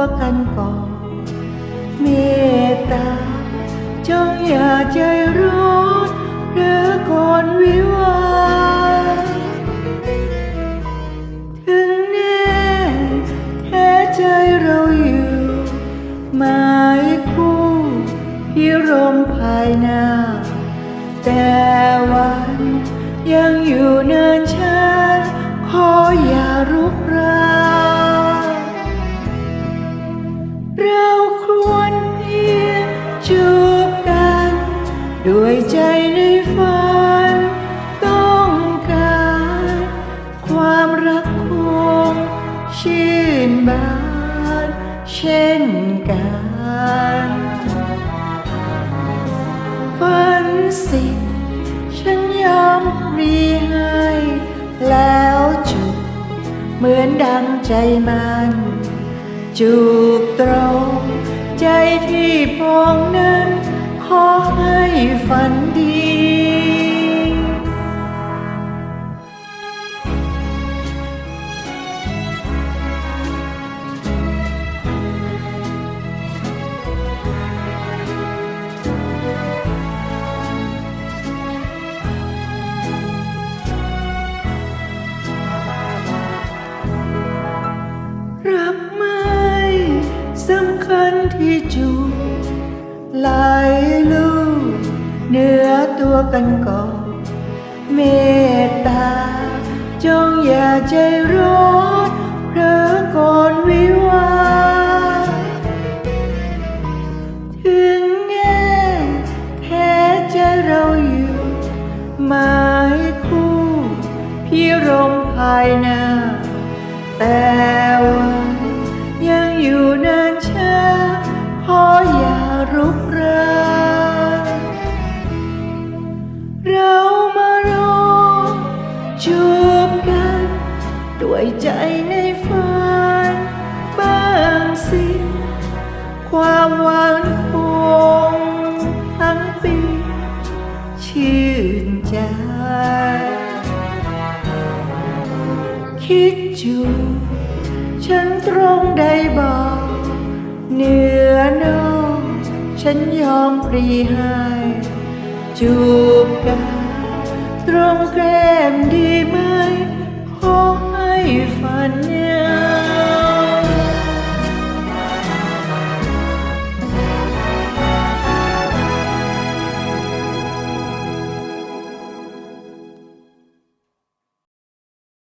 วกันก่อนเมตตาจงอย่าใจร้อนหรือก่อนวิวาถึงแน่แท้ใจเราอยู่หมายคู่พิรมภายหน้าแต่วันยังอยู่ จูบกัน ด้วยใจในฝันต้องการ ความรักคงชื่นบานเช่นกันฝันสิฉันยอมรีให้แล้วจูบเหมือนดังใจมัน จูบตรง ใจที่พองนั้น ขอให้ฝันดี จูไหลลูกเหนือตัวกันก่อนเมตตา จงอย่าใจร้อนเพลอก่อนวิวาถึงแน่แท้ใจเราอยู่หมายคู่พี่รมภายหน้าแต่ จูบกัน ด้วยใจในฝันบางสิความหวังคงทั้งปี ชื่นใจ คิดจูบฉันตรงได้บอกเหนือนอกฉันยอมปรีให้จูบกัน ตรงแก้มดีไหมขอให้ฝัน